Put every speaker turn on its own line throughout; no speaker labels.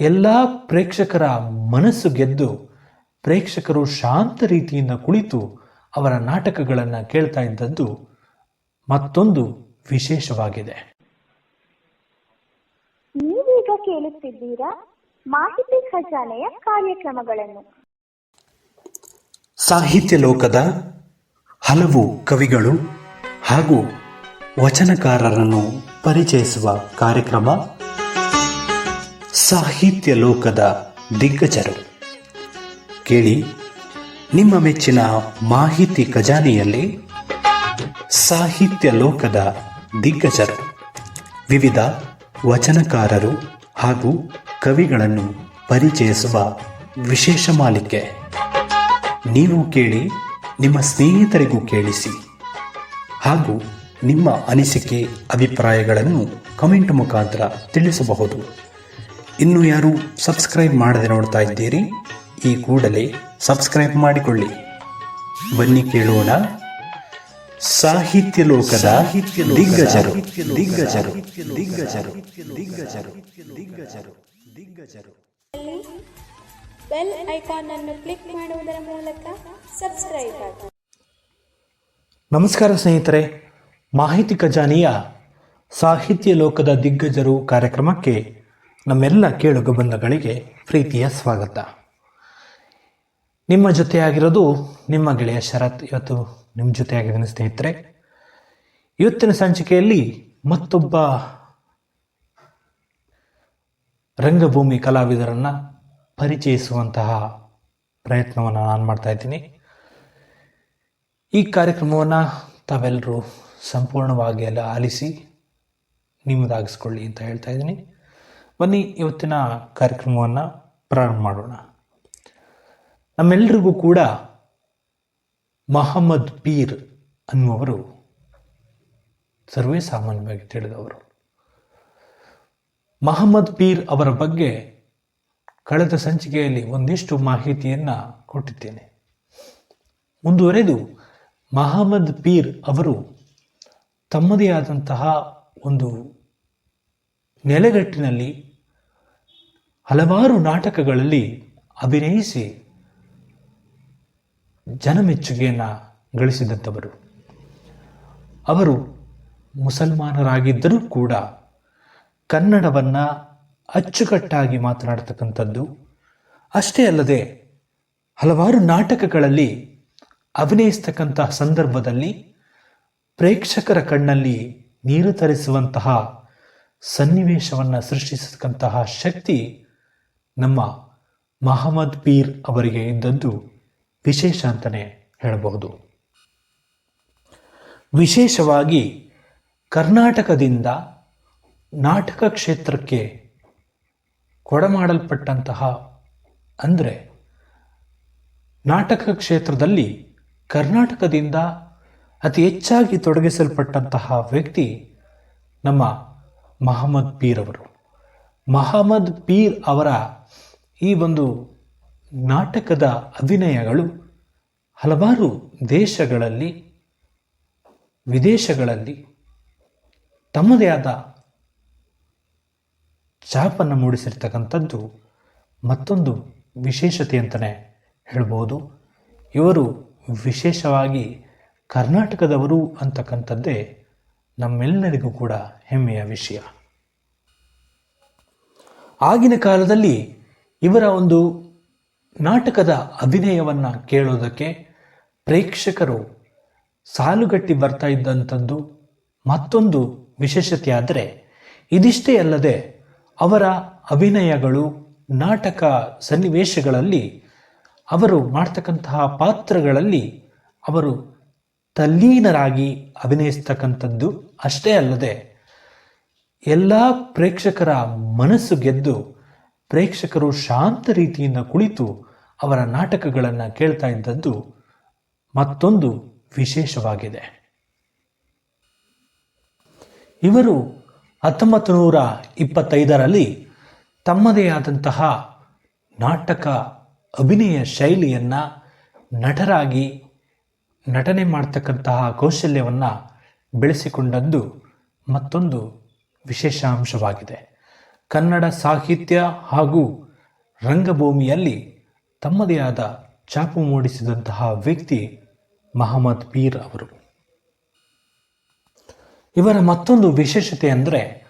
ಎಲ್ಲ ಪ್ರೇಕ್ಷಕರ ಮನಸ್ಸು ಗೆದ್ದು ಪ್ರೇಕ್ಷಕರು ಶಾಂತ ರೀತಿಯಿಂದ ಕುಳಿತು ಅವರ ನಾಟಕಗಳನ್ನು ಕೇಳ್ತಾ ಇದ್ದದ್ದು ಮತ್ತೊಂದು ವಿಶೇಷವಾಗಿದೆ.
ನೀವೀಗ ಕೇಳುತ್ತಿದ್ದೀರಾ ಮಾಹಿತಿ ಖಜಾನೆಯ ಕಾರ್ಯಕ್ರಮಗಳನ್ನು.
ಸಾಹಿತ್ಯ ಲೋಕದ ಹಲವು ಕವಿಗಳು ಹಾಗೂ ವಚನಕಾರರನ್ನು ಪರಿಚಯಿಸುವ ಕಾರ್ಯಕ್ರಮ ಸಾಹಿತ್ಯ ಲೋಕದ ದಿಗ್ಗಜರು. ಕೇಳಿ, ನಿಮ್ಮ ಮೆಚ್ಚಿನ ಮಾಹಿತಿ ಖಜಾನೆಯಲ್ಲಿ ಸಾಹಿತ್ಯ ಲೋಕದ ದಿಗ್ಗಜರು. ವಿವಿಧ ವಚನಕಾರರು ಹಾಗೂ ಕವಿಗಳನ್ನು ಪರಿಚಯಿಸುವ ವಿಶೇಷ ಮಾಲಿಕೆ. ನೀವು ಕೇಳಿ, ನಿಮ್ಮ ಸ್ನೇಹಿತರಿಗೂ ಕೇಳಿಸಿ. ಹಾಗೂ ನಿಮ್ಮ ಅನಿಸಿಕೆ, ಅಭಿಪ್ರಾಯಗಳನ್ನು ಕಮೆಂಟ್ ಮುಖಾಂತರ ತಿಳಿಸಬಹುದು. ಇನ್ನು ಯಾರು ಸಬ್ಸ್ಕ್ರೈಬ್ ಮಾಡದೆ ನೋಡ್ತಾ ಇದ್ದೀರಿ ಈ ಕೂಡಲೇ ಸಬ್ಸ್ಕ್ರೈಬ್ ಮಾಡಿಕೊಳ್ಳಿ. ಬನ್ನಿ ಕೇಳೋಣ. ಸಾಹಿತ್ಯ ಲೋಕದ ದಿಗ್ಗಜರು. ದಿಗ್ಗಜರು. ದಿಗ್ಗಜರು. ದಿಗ್ಗಜರು. ದಿಗ್ಗಜರು. ದಿಗ್ಗಜರು.
ಬೆಲ್ ಐಕಾನ್ ಅನ್ನು ಕ್ಲಿಕ್ ಮಾಡುವುದರ ಮೂಲಕ ಸಬ್ಸ್ಕ್ರೈಬ್ ಆಗಿ.
ನಮಸ್ಕಾರ ಸ್ನೇಹಿತರೆ ಮಾಹಿತಿ ಖಜಾನೆಯ ಸಾಹಿತ್ಯ ಲೋಕದ ದಿಗ್ಗಜರು ಕಾರ್ಯಕ್ರಮಕ್ಕೆ ನಮ್ಮೆಲ್ಲ ಕೇಳುಗ ಬಂಧಗಳಿಗೆ ಪ್ರೀತಿಯ ಸ್ವಾಗತ. ನಿಮ್ಮ ಜೊತೆಯಾಗಿರೋದು ನಿಮ್ಮ ಗೆಳೆಯ ಶರತ್. ಇವತ್ತು ನಿಮ್ಮ ಜೊತೆಯಾಗಿದ್ದೀನಿ ಸ್ನೇಹಿತರೆ, ಇವತ್ತಿನ ಸಂಚಿಕೆಯಲ್ಲಿ ಮತ್ತೊಬ್ಬ ರಂಗಭೂಮಿ ಕಲಾವಿದರನ್ನು ಪರಿಚಯಿಸುವಂತಹ ಪ್ರಯತ್ನವನ್ನು ನಾನು ಮಾಡ್ತಾ ಇದ್ದೀನಿ. ಈ ಕಾರ್ಯಕ್ರಮವನ್ನು ತಾವೆಲ್ಲರೂ ಸಂಪೂರ್ಣವಾಗಿ ಎಲ್ಲ ಆಲಿಸಿ ನಿಮ್ಮದಾಗಿಸ್ಕೊಳ್ಳಿ ಅಂತ ಹೇಳ್ತಾ ಇದ್ದೀನಿ. ಬನ್ನಿ ಇವತ್ತಿನ ಕಾರ್ಯಕ್ರಮವನ್ನು ಪ್ರಾರಂಭ ಮಾಡೋಣ. ನಮ್ಮೆಲ್ಲರಿಗೂ ಕೂಡ ಮಹಮ್ಮದ್ ಪೀರ್ ಅನ್ನುವರು ಸರ್ವೇ ಸಾಮಾನ್ಯವಾಗಿ ತಿಳಿದವರು. ಮಹಮ್ಮದ್ ಪೀರ್ ಅವರ ಬಗ್ಗೆ ಕಳೆದ ಸಂಚಿಕೆಯಲ್ಲಿ ಒಂದಿಷ್ಟು ಮಾಹಿತಿಯನ್ನು ಕೊಟ್ಟಿದ್ದೇನೆ. ಮುಂದುವರೆದು ಮಹಮ್ಮದ್ ಪೀರ್ ಅವರು ತಮ್ಮದೇ ಆದಂತಹ ಒಂದು ನೆಲೆಗಟ್ಟಿನಲ್ಲಿ ಹಲವಾರು ನಾಟಕಗಳಲ್ಲಿ ಅಭಿನಯಿಸಿ ಜನಮೆಚ್ಚುಗೆಯನ್ನು ಗಳಿಸಿದಂಥವರು. ಅವರು ಮುಸಲ್ಮಾನರಾಗಿದ್ದರೂ ಕೂಡ ಕನ್ನಡವನ್ನು ಅಚ್ಚುಕಟ್ಟಾಗಿ ಮಾತನಾಡ್ತಕ್ಕಂಥದ್ದು ಅಷ್ಟೇ ಅಲ್ಲದೆ ಹಲವಾರು ನಾಟಕಗಳಲ್ಲಿ ಅಭಿನಯಿಸ್ತಕ್ಕಂತಹ ಸಂದರ್ಭದಲ್ಲಿ ಪ್ರೇಕ್ಷಕರ ಕಣ್ಣಲ್ಲಿ ನೀರು ತರಿಸುವಂತಹ ಸನ್ನಿವೇಶವನ್ನು ಸೃಷ್ಟಿಸತಕ್ಕಂತಹ ಶಕ್ತಿ ನಮ್ಮ ಮಹಮ್ಮದ್ ಪೀರ್ ಅವರಿಗೆ ಇದ್ದದ್ದು ವಿಶೇಷ ಅಂತಲೇ ಹೇಳಬಹುದು. ವಿಶೇಷವಾಗಿ ಕರ್ನಾಟಕದಿಂದ ನಾಟಕ ಕ್ಷೇತ್ರಕ್ಕೆ ಕೊಡಮಾಡಲ್ಪಟ್ಟಂತಹ ಅಂದರೆ ನಾಟಕ ಕ್ಷೇತ್ರದಲ್ಲಿ ಕರ್ನಾಟಕದಿಂದ ಅತಿ ಹೆಚ್ಚಾಗಿ ತೊಡಗಿಸಲ್ಪಟ್ಟಂತಹ ವ್ಯಕ್ತಿ ನಮ್ಮ ಮಹಮ್ಮದ್ ಪೀರ್ ಅವರು. ಮಹಮ್ಮದ್ ಪೀರ್ ಅವರ ಈ ಒಂದು ನಾಟಕದ ಅಭಿನಯಗಳು ಹಲವಾರು ದೇಶಗಳಲ್ಲಿ, ವಿದೇಶಗಳಲ್ಲಿ ತಮ್ಮದೇ ಆದ ಛಾಪನ್ನು ಮೂಡಿಸಿರ್ತಕ್ಕಂಥದ್ದು ಮತ್ತೊಂದು ವಿಶೇಷತೆ ಅಂತಲೇ ಹೇಳ್ಬೋದು. ಇವರು ವಿಶೇಷವಾಗಿ ಕರ್ನಾಟಕದವರು ಅಂತಕ್ಕಂಥದ್ದೇ ನಮ್ಮೆಲ್ಲರಿಗೂ ಕೂಡ ಹೆಮ್ಮೆಯ ವಿಷಯ. ಆಗಿನ ಕಾಲದಲ್ಲಿ ಇವರ ಒಂದು ನಾಟಕದ ಅಭಿನಯವನ್ನು ಕೇಳೋದಕ್ಕೆ ಪ್ರೇಕ್ಷಕರು ಸಾಲುಗಟ್ಟಿ ಬರ್ತಾ ಇದ್ದಂಥದ್ದು ಮತ್ತೊಂದು ವಿಶೇಷತೆ ಆದರೆ ಇದಿಷ್ಟೇ ಅಲ್ಲದೆ ಅವರ ಅಭಿನಯಗಳು, ನಾಟಕ ಸನ್ನಿವೇಶಗಳಲ್ಲಿ ಅವರು ಮಾಡ್ತಕ್ಕಂತಹ ಪಾತ್ರಗಳಲ್ಲಿ ಅವರು ತಲ್ಲೀನರಾಗಿ ಅಭಿನಯಿಸ್ತಕ್ಕಂಥದ್ದು ಅಷ್ಟೇ ಅಲ್ಲದೆ ಎಲ್ಲ ಪ್ರೇಕ್ಷಕರ ಮನಸ್ಸು ಗೆದ್ದು ಪ್ರೇಕ್ಷಕರು ಶಾಂತ ರೀತಿಯಿಂದ ಕುಳಿತು ಅವರ ನಾಟಕಗಳನ್ನು ಕೇಳ್ತಾ ಇದ್ದದ್ದು ಮತ್ತೊಂದು ವಿಶೇಷವಾಗಿದೆ. ಇವರು ಹತ್ತೊಂಬತ್ತು ನೂರ ಇಪ್ಪತ್ತೈದರಲ್ಲಿ ತಮ್ಮದೇ ಆದಂತಹ ನಾಟಕ ಅಭಿನಯ ಶೈಲಿಯನ್ನು ನಟರಾಗಿ ನಟನೆ ಮಾಡ್ತಕ್ಕಂತಹ ಕೌಶಲ್ಯವನ್ನು ಬೆಳೆಸಿಕೊಂಡದ್ದು ಮತ್ತೊಂದು ವಿಶೇಷ ಅಂಶವಾಗಿದೆ. ಕನ್ನಡ ಸಾಹಿತ್ಯ ಹಾಗೂ ರಂಗಭೂಮಿಯಲ್ಲಿ ತಮ್ಮದೇ ಆದ ಛಾಪು ಮೂಡಿಸಿದಂತಹ ವ್ಯಕ್ತಿ ಮಹಮ್ಮದ್ ಪೀರ್ ಅವರು. ಇವರ ಮತ್ತೊಂದು ವಿಶೇಷತೆ ಅಂದರೆ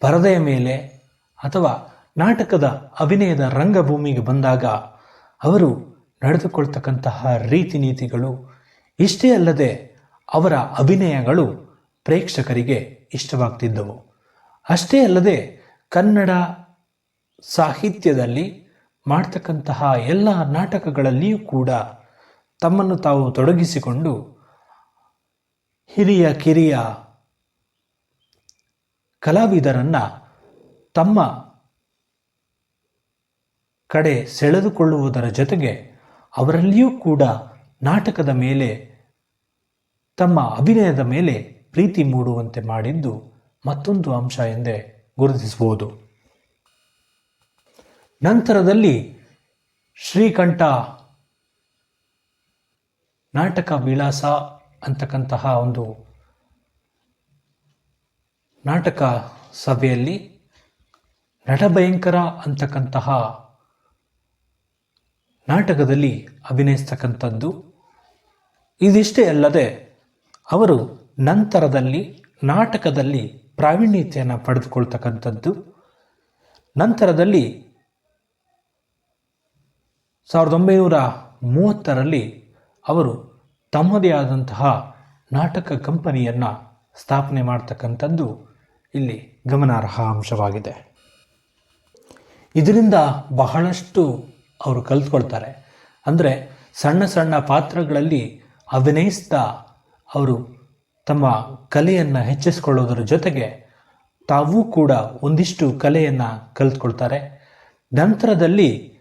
ಪರದೆಯ ಮೇಲೆ ಅಥವಾ ನಾಟಕದ ಅಭಿನಯದ ರಂಗಭೂಮಿಗೆ ಬಂದಾಗ ಅವರು ನಡೆದುಕೊಳ್ತಕ್ಕಂತಹ ರೀತಿ ನೀತಿಗಳು ಇಷ್ಟೇ ಅಲ್ಲದೆ ಅವರ ಅಭಿನಯಗಳು ಪ್ರೇಕ್ಷಕರಿಗೆ ಇಷ್ಟವಾಗ್ತಿದ್ದವು. ಅಷ್ಟೇ ಅಲ್ಲದೆ ಕನ್ನಡ ಸಾಹಿತ್ಯದಲ್ಲಿ ಮಾಡ್ತಕ್ಕಂತಹ ಎಲ್ಲ ನಾಟಕಗಳಲ್ಲಿಯೂ ಕೂಡ ತಮ್ಮನ್ನು ತಾವು ತೊಡಗಿಸಿಕೊಂಡು ಹಿರಿಯ, ಕಿರಿಯ ಕಲಾವಿದರನ್ನ ತಮ್ಮ ಕಡೆ ಸೆಳೆದುಕೊಳ್ಳುವುದರ ಜೊತೆಗೆ ಅವರಲ್ಲಿಯೂ ಕೂಡ ನಾಟಕದ ಮೇಲೆ ತಮ್ಮ ಅಭಿನಯದ ಮೇಲೆ ಪ್ರೀತಿ ಮೂಡುವಂತೆ ಮಾಡಿದ್ದು ಮತ್ತೊಂದು ಅಂಶ ಎಂದೇ ಗುರುತಿಸಬಹುದು. ನಂತರದಲ್ಲಿ ಶ್ರೀಕಂಠ ನಾಟಕ ವಿಳಾಸ ಅಂತಕ್ಕಂತಹ ಒಂದು ನಾಟಕ ಸಭೆಯಲ್ಲಿ ನಟಭಯಂಕರ ಅಂತಕ್ಕಂತಹ ನಾಟಕದಲ್ಲಿ ಅಭಿನಯಿಸ್ತಕ್ಕಂಥದ್ದು. ಇದಿಷ್ಟೇ ಅಲ್ಲದೆ ಅವರು ನಂತರದಲ್ಲಿ, ನಾಟಕದಲ್ಲಿ ಪ್ರಾವೀಣ್ಯತೆಯನ್ನು ಪಡೆದುಕೊಳ್ತಕ್ಕಂಥದ್ದು. ನಂತರದಲ್ಲಿ ಸಾವಿರದ ಒಂಬೈನೂರ ಮೂವತ್ತರಲ್ಲಿ ಅವರು ತಮ್ಮದೇ ಆದಂತಹ ನಾಟಕ ಕಂಪನಿಯನ್ನು ಸ್ಥಾಪನೆ ಮಾಡ್ತಕ್ಕಂಥದ್ದು ಇಲ್ಲಿ ಗಮನಾರ್ಹ ಅಂಶವಾಗಿದೆ. ಇದರಿಂದ ಬಹಳಷ್ಟು ಅವರು ಕಲ್ತ್ಕೊಳ್ತಾರೆ. ಅಂದರೆ ಸಣ್ಣ ಸಣ್ಣ ಪಾತ್ರಗಳಲ್ಲಿ ಅಭಿನಯಿಸ್ತಾ ಅವರು ತಮ್ಮ ಕಲೆಯನ್ನು ಹೆಚ್ಚಿಸಿಕೊಳ್ಳೋದರ ಜೊತೆಗೆ ತಾವೂ ಕೂಡ ಒಂದಿಷ್ಟು ಕಲೆಯನ್ನು ಕಲಿತ್ಕೊಳ್ತಾರೆ. ನಂತರದಲ್ಲಿ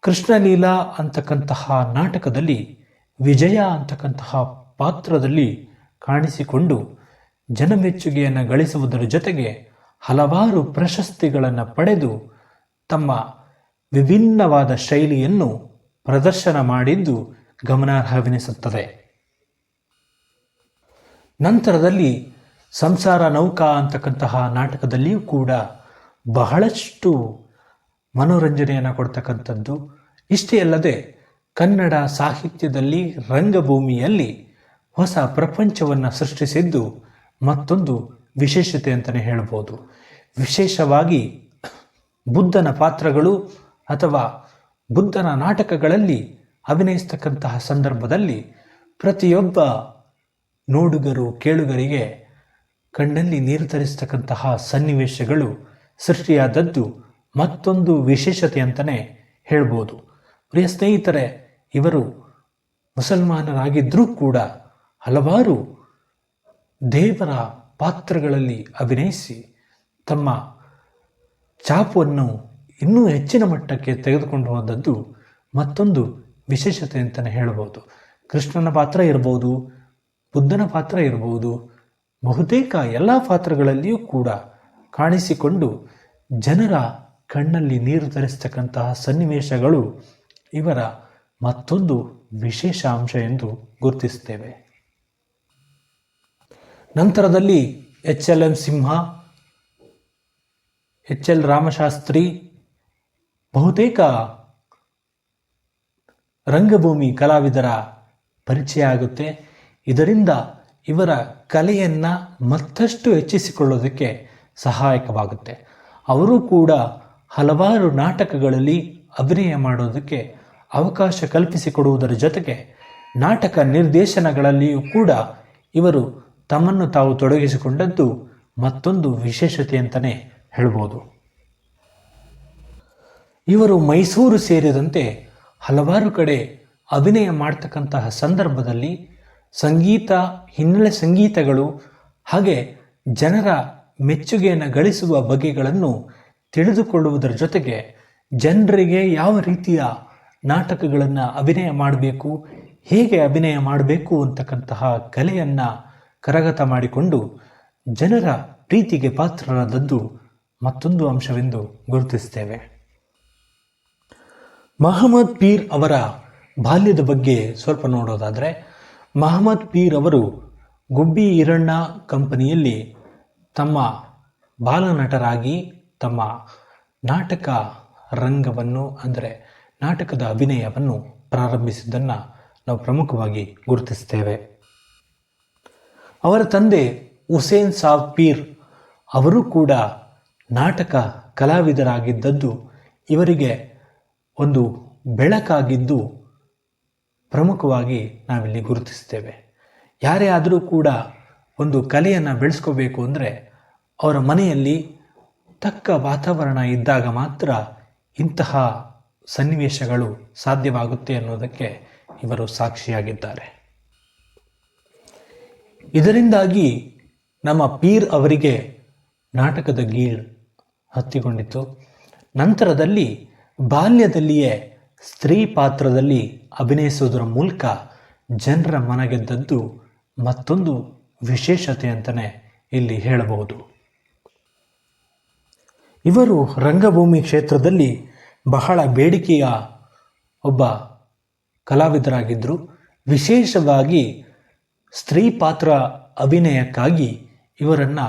ಕೃಷ್ಣಲೀಲಾ ಅಂತಕ್ಕಂತಹ ನಾಟಕದಲ್ಲಿ, ವಿಜಯ ಅಂತಕ್ಕಂತಹ ಪಾತ್ರದಲ್ಲಿ ಕಾಣಿಸಿಕೊಂಡು ಜನಮೆಚ್ಚುಗೆಯನ್ನು ಗಳಿಸುವುದರ ಜೊತೆಗೆ ಹಲವಾರು ಪ್ರಶಸ್ತಿಗಳನ್ನು ಪಡೆದು ತಮ್ಮ ವಿಭಿನ್ನವಾದ ಶೈಲಿಯನ್ನು ಪ್ರದರ್ಶನ ಮಾಡಿದ್ದು ಗಮನಾರ್ಹವೆನಿಸುತ್ತದೆ. ನಂತರದಲ್ಲಿ ಸಂಸಾರ ನೌಕಾ ಅಂತಕ್ಕಂತಹ ನಾಟಕದಲ್ಲಿಯೂ ಕೂಡ ಬಹಳಷ್ಟು ಮನೋರಂಜನೆಯನ್ನು ಕೊಡ್ತಕ್ಕಂಥದ್ದು. ಇಷ್ಟೇ ಅಲ್ಲದೆ ಕನ್ನಡ ಸಾಹಿತ್ಯದಲ್ಲಿ ರಂಗಭೂಮಿಯಲ್ಲಿ ಹೊಸ ಪ್ರಪಂಚವನ್ನು ಸೃಷ್ಟಿಸಿದ್ದು ಮತ್ತೊಂದು ವಿಶೇಷತೆ ಅಂತಲೇ ಹೇಳ್ಬೋದು. ವಿಶೇಷವಾಗಿ ಬುದ್ಧನ ಪಾತ್ರಗಳು ಅಥವಾ ಬುದ್ಧನ ನಾಟಕಗಳಲ್ಲಿ ಅಭಿನಯಿಸ್ತಕ್ಕಂತಹ ಸಂದರ್ಭದಲ್ಲಿ ಪ್ರತಿಯೊಬ್ಬ ನೋಡುಗರು, ಕೇಳುಗರಿಗೆ ಕಣ್ಣಲ್ಲಿ ನೀರು ತರಿಸ್ತಕ್ಕಂತಹ ಸನ್ನಿವೇಶಗಳು ಸೃಷ್ಟಿಯಾದದ್ದು ಮತ್ತೊಂದು ವಿಶೇಷತೆ ಅಂತಲೇ ಹೇಳ್ಬೋದು. ಪ್ರಿಯ ಸ್ನೇಹಿತರೆ, ಇವರು ಮುಸಲ್ಮಾನರಾಗಿದ್ದರೂ ಕೂಡ ಹಲವಾರು ದೇವರ ಪಾತ್ರಗಳಲ್ಲಿ ಅಭಿನಯಿಸಿ ತಮ್ಮ ಚಾಪನ್ನು ಇನ್ನೂ ಹೆಚ್ಚಿನ ಮಟ್ಟಕ್ಕೆ ತೆಗೆದುಕೊಂಡು ಹೋದದ್ದು ಮತ್ತೊಂದು ವಿಶೇಷತೆ ಅಂತಲೇ ಹೇಳ್ಬೋದು. ಕೃಷ್ಣನ ಪಾತ್ರ ಇರ್ಬೋದು ಬುದ್ಧನ ಪಾತ್ರ ಇರಬಹುದು. ಬಹುತೇಕ ಎಲ್ಲ ಪಾತ್ರಗಳಲ್ಲಿಯೂ ಕೂಡ ಕಾಣಿಸಿಕೊಂಡು ಜನರ ಕಣ್ಣಲ್ಲಿ ನೀರು ತರಿಸ್ತಕ್ಕಂತಹ ಸನ್ನಿವೇಶಗಳು ಇವರ ಮತ್ತೊಂದು ವಿಶೇಷ ಅಂಶ ಎಂದು ಗುರುತಿಸುತ್ತೇವೆ. ನಂತರದಲ್ಲಿ H L M Simha, H L Ramashastri, ಬಹುತೇಕ ರಂಗಭೂಮಿ ಕಲಾವಿದರ ಪರಿಚಯ ಆಗುತ್ತೆ. ಇದರಿಂದ ಇವರ ಕಲೆಯನ್ನು ಮತ್ತಷ್ಟು ಹೆಚ್ಚಿಸಿಕೊಳ್ಳೋದಕ್ಕೆ ಸಹಾಯಕವಾಗುತ್ತೆ. ಅವರು ಕೂಡ ಹಲವಾರು ನಾಟಕಗಳಲ್ಲಿ ಅಭಿನಯ ಮಾಡೋದಕ್ಕೆ ಅವಕಾಶ ಕಲ್ಪಿಸಿಕೊಡುವುದರ ಜೊತೆಗೆ ನಾಟಕ ನಿರ್ದೇಶನಗಳಲ್ಲಿಯೂ ಕೂಡ ಇವರು ತಮ್ಮನ್ನು ತಾವು ತೊಡಗಿಸಿಕೊಂಡದ್ದು ಮತ್ತೊಂದು ವಿಶೇಷತೆ ಅಂತಲೇ ಹೇಳ್ಬೋದು. ಇವರು ಮೈಸೂರು ಸೇರಿದಂತೆ ಹಲವಾರು ಕಡೆ ಅಭಿನಯ ಮಾಡ್ತಕ್ಕಂತಹ ಸಂದರ್ಭದಲ್ಲಿ ಸಂಗೀತ, ಹಿನ್ನೆಲೆ ಸಂಗೀತಗಳು, ಹಾಗೆ ಜನರ ಮೆಚ್ಚುಗೆಯನ್ನು ಗಳಿಸುವ ಬಗೆಗಳನ್ನು ತಿಳಿದುಕೊಳ್ಳುವುದರ ಜೊತೆಗೆ ಜನರಿಗೆ ಯಾವ ರೀತಿಯ ನಾಟಕಗಳನ್ನು ಅಭಿನಯ ಮಾಡಬೇಕು, ಹೇಗೆ ಅಭಿನಯ ಮಾಡಬೇಕು ಅಂತಕ್ಕಂತಹ ಕಲೆಯನ್ನು ಕರಗತ ಮಾಡಿಕೊಂಡು ಜನರ ಪ್ರೀತಿಗೆ ಪಾತ್ರರಾದದ್ದು ಮತ್ತೊಂದು ಅಂಶವೆಂದು ಗುರುತಿಸ್ತೇವೆ ಮಹಮ್ಮದ್ ಪೀರ್ ಅವರ ಬಾಲ್ಯದ ಬಗ್ಗೆ ಸ್ವಲ್ಪ ನೋಡೋದಾದರೆ ಮಹಮ್ಮದ್ ಪೀರ್ ಅವರು ಗುಬ್ಬಿ ಈರಣ್ಣ ಕಂಪನಿಯಲ್ಲಿ ತಮ್ಮ ಬಾಲನಟರಾಗಿ ತಮ್ಮ ನಾಟಕ ರಂಗವನ್ನು, ಅಂದರೆ ನಾಟಕದ ಅಭಿನಯವನ್ನು ಪ್ರಾರಂಭಿಸಿದ್ದನ್ನು ನಾವು ಪ್ರಮುಖವಾಗಿ ಗುರುತಿಸ್ತೇವೆ. ಅವರ ತಂದೆ ಹುಸೇನ್ ಸಾಬ್ ಪೀರ್ ಅವರು ಕೂಡ ನಾಟಕ ಕಲಾವಿದರಾಗಿದ್ದದ್ದು ಇವರಿಗೆ ಒಂದು ಬೆಳಕಾಗಿದ್ದು ಪ್ರಮುಖವಾಗಿ ನಾವಿಲ್ಲಿ ಗುರುತಿಸ್ತೇವೆ. ಯಾರೇ ಆದರೂ ಕೂಡ ಒಂದು ಕಲೆಯನ್ನು ಬೆಳೆಸ್ಕೋಬೇಕು ಅಂದರೆ ಅವರ ಮನೆಯಲ್ಲಿ ತಕ್ಕ ವಾತಾವರಣ ಇದ್ದಾಗ ಮಾತ್ರ ಇಂತಹ ಸನ್ನಿವೇಶಗಳು ಸಾಧ್ಯವಾಗುತ್ತೆ ಅನ್ನೋದಕ್ಕೆ ಇವರು ಸಾಕ್ಷಿಯಾಗಿದ್ದಾರೆ. ಇದರಿಂದಾಗಿ ನಮ್ಮ ಪೀರ್ ಅವರಿಗೆ ನಾಟಕದ ಗೀಳ್ ಹತ್ತಿಕೊಂಡಿತು ನಂತರದಲ್ಲಿ ಬಾಲ್ಯದಲ್ಲಿಯೇ ಸ್ತ್ರೀ ಪಾತ್ರದಲ್ಲಿ ಅಭಿನಯಿಸುವುದರ ಮೂಲಕ ಜನರ ಮನಗೆದ್ದದ್ದು ಮತ್ತೊಂದು ವಿಶೇಷತೆ ಅಂತಲೇ ಇಲ್ಲಿ ಹೇಳಬಹುದು. ಇವರು ರಂಗಭೂಮಿ ಕ್ಷೇತ್ರದಲ್ಲಿ ಬಹಳ ಬೇಡಿಕೆಯ ಒಬ್ಬ ಕಲಾವಿದರಾಗಿದ್ದರು. ವಿಶೇಷವಾಗಿ ಸ್ತ್ರೀ ಪಾತ್ರ ಅಭಿನಯಕ್ಕಾಗಿ ಇವರನ್ನು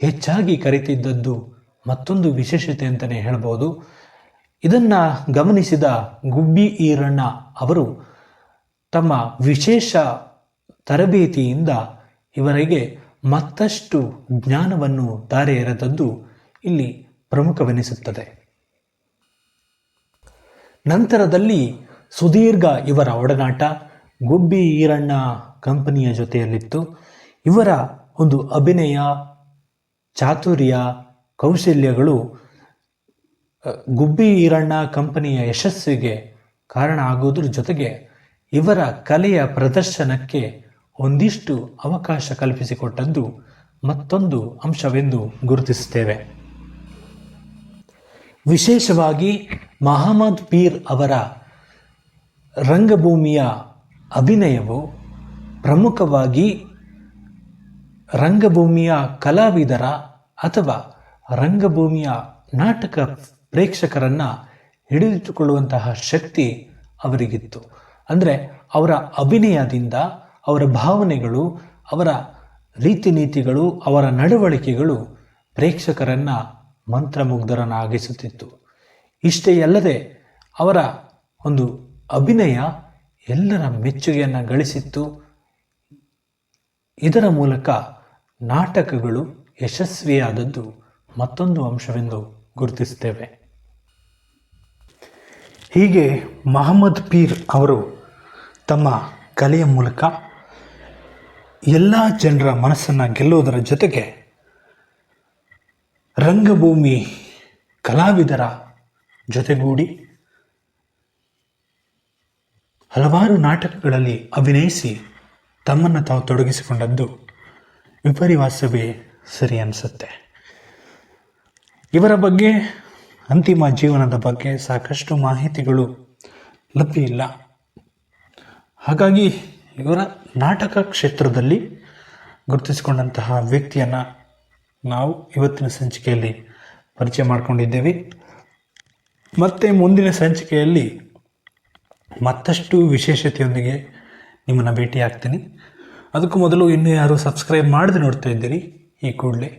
ಹೆಚ್ಚಾಗಿ ಕರೀತಿದ್ದದ್ದು ಮತ್ತೊಂದು ವಿಶೇಷತೆ ಅಂತಲೇ ಹೇಳ್ಬೋದು ಇದನ್ನು ಗಮನಿಸಿದ ಗುಬ್ಬಿ ಈರಣ್ಣ ಅವರು ತಮ್ಮ ವಿಶೇಷ ತರಬೇತಿಯಿಂದ ಇವರಿಗೆ ಮತ್ತಷ್ಟು ಜ್ಞಾನವನ್ನು ದಾರೆ ಎರೆದದ್ದು ಇಲ್ಲಿ ಪ್ರಮುಖವೆನಿಸುತ್ತದೆ. ನಂತರದಲ್ಲಿ ಸುದೀರ್ಘ ಇವರ ಒಡನಾಟ ಗುಬ್ಬಿ ಈರಣ್ಣ ಕಂಪನಿಯ ಜೊತೆಯಲ್ಲಿತ್ತು. ಇವರ ಒಂದು ಅಭಿನಯ, ಚಾತುರ್ಯ, ಕೌಶಲ್ಯಗಳು ಗುಬ್ಬಿ ಈರಣ್ಣ ಕಂಪನಿಯ ಯಶಸ್ಸಿಗೆ ಕಾರಣ ಆಗುವುದರ ಜೊತೆಗೆ ಇವರ ಕಲೆಯ ಪ್ರದರ್ಶನಕ್ಕೆ ಒಂದಿಷ್ಟು ಅವಕಾಶ ಕಲ್ಪಿಸಿಕೊಟ್ಟದ್ದು ಮತ್ತೊಂದು ಅಂಶವೆಂದು ಗುರುತಿಸುತ್ತೇವೆ. ವಿಶೇಷವಾಗಿ ಮಹಮ್ಮದ್ ಪೀರ್ ಅವರ ರಂಗಭೂಮಿಯ ಅಭಿನಯವು ಪ್ರಮುಖವಾಗಿ ರಂಗಭೂಮಿಯ ಕಲಾವಿದರ ಅಥವಾ ರಂಗಭೂಮಿಯ ನಾಟಕ ಪ್ರೇಕ್ಷಕರನ್ನು ಹಿಡಿದಿಟ್ಟುಕೊಳ್ಳುವಂತಹ ಶಕ್ತಿ ಅವರಿಗಿತ್ತು. ಅಂದರೆ ಅವರ ಅಭಿನಯದಿಂದ, ಅವರ ಭಾವನೆಗಳು, ಅವರ ರೀತಿ ನೀತಿಗಳು ಅವರ ನಡವಳಿಕೆಗಳು ಪ್ರೇಕ್ಷಕರನ್ನು ಮಂತ್ರಮುಗ್ಧರನ್ನಾಗಿಸುತ್ತಿತ್ತು. ಇಷ್ಟೇ ಅಲ್ಲದೆ ಅವರ ಒಂದು ಅಭಿನಯ ಎಲ್ಲರ ಮೆಚ್ಚುಗೆಯನ್ನು ಗಳಿಸಿತ್ತು. ಇದರ ಮೂಲಕ ನಾಟಕಗಳು ಯಶಸ್ವಿಯಾದದ್ದು ಮತ್ತೊಂದು ಅಂಶವೆಂದು ಗುರುತಿಸುತ್ತೇವೆ ಹೀಗೆ ಮಹಮ್ಮದ್ ಪೀರ್ ಅವರು ತಮ್ಮ ಕಲೆಯ ಮೂಲಕ ಎಲ್ಲ ಜನರ ಮನಸ್ಸನ್ನು ಗೆಲ್ಲುವುದರ ಜೊತೆಗೆ ರಂಗಭೂಮಿ ಕಲಾವಿದರ ಜೊತೆಗೂಡಿ ಹಲವಾರು ನಾಟಕಗಳಲ್ಲಿ ಅಭಿನಯಿಸಿ ತಮ್ಮನ್ನು ತಾವು ತೊಡಗಿಸಿಕೊಂಡದ್ದು ವಿಪರಿವಾಸವೇ ಸರಿ ಅನಿಸುತ್ತೆ. ಇವರ ಬಗ್ಗೆ ಅಂತಿಮ ಜೀವನದ ಬಗ್ಗೆ ಸಾಕಷ್ಟು ಮಾಹಿತಿಗಳು ಲಭ್ಯ ಇಲ್ಲ ಹಾಗಾಗಿ ಇವರ ನಾಟಕ ಕ್ಷೇತ್ರದಲ್ಲಿ ಗುರುತಿಸಿಕೊಂಡಂತಹ ವ್ಯಕ್ತಿಯನ್ನು ನಾವು ಇವತ್ತಿನ ಸಂಚಿಕೆಯಲ್ಲಿ ಪರಿಚಯ ಮಾಡಿಕೊಂಡಿದ್ದೇವೆ. ಮತ್ತೆ ಮುಂದಿನ ಸಂಚಿಕೆಯಲ್ಲಿ ಮತ್ತಷ್ಟು ವಿಶೇಷತೆಯೊಂದಿಗೆ ನಿಮ್ಮನ್ನು ಭೇಟಿಯಾಗ್ತೀನಿ. ಅದಕ್ಕೂ ಮೊದಲು ಇನ್ನೂ ಯಾರು ಸಬ್ಸ್ಕ್ರೈಬ್ ಮಾಡದೆ ನೋಡ್ತಾ ಇದ್ದೀರಿ, ಈ ಕೂಡಲೇ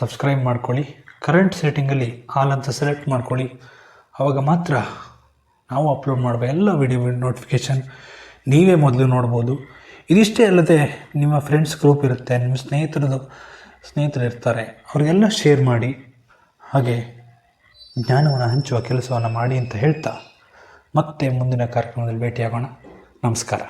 ಸಬ್ಸ್ಕ್ರೈಬ್ ಮಾಡ್ಕೊಳ್ಳಿ. ಕರೆಂಟ್ ಸೆಟ್ಟಿಂಗಲ್ಲಿ ಆಲ್ ಅಂತ ಸೆಲೆಕ್ಟ್ ಮಾಡ್ಕೊಳ್ಳಿ. ಆವಾಗ ಮಾತ್ರ ನಾವು ಅಪ್ಲೋಡ್ ಮಾಡುವ ಎಲ್ಲ ವಿಡಿಯೋ ನೋಟಿಫಿಕೇಷನ್ ನೀವೇ ಮೊದಲು ನೋಡ್ಬೋದು. ಇದಿಷ್ಟೇ ಅಲ್ಲದೆ ನಿಮ್ಮ ಫ್ರೆಂಡ್ಸ್ ಗ್ರೂಪ್ ಇರುತ್ತೆ, ನಿಮ್ಮ ಸ್ನೇಹಿತರದು, ಸ್ನೇಹಿತರು ಇರ್ತಾರೆ, ಅವರಿಗೆಲ್ಲ ಶೇರ್ ಮಾಡಿ. ಹಾಗೆ ಜ್ಞಾನವನ್ನು ಹಂಚುವ ಕೆಲಸವನ್ನು ಮಾಡಿ ಅಂತ ಹೇಳ್ತಾ ಮತ್ತೆ ಮುಂದಿನ ಕಾರ್ಯಕ್ರಮದಲ್ಲಿ ಭೇಟಿಯಾಗೋಣ. ನಮಸ್ಕಾರ.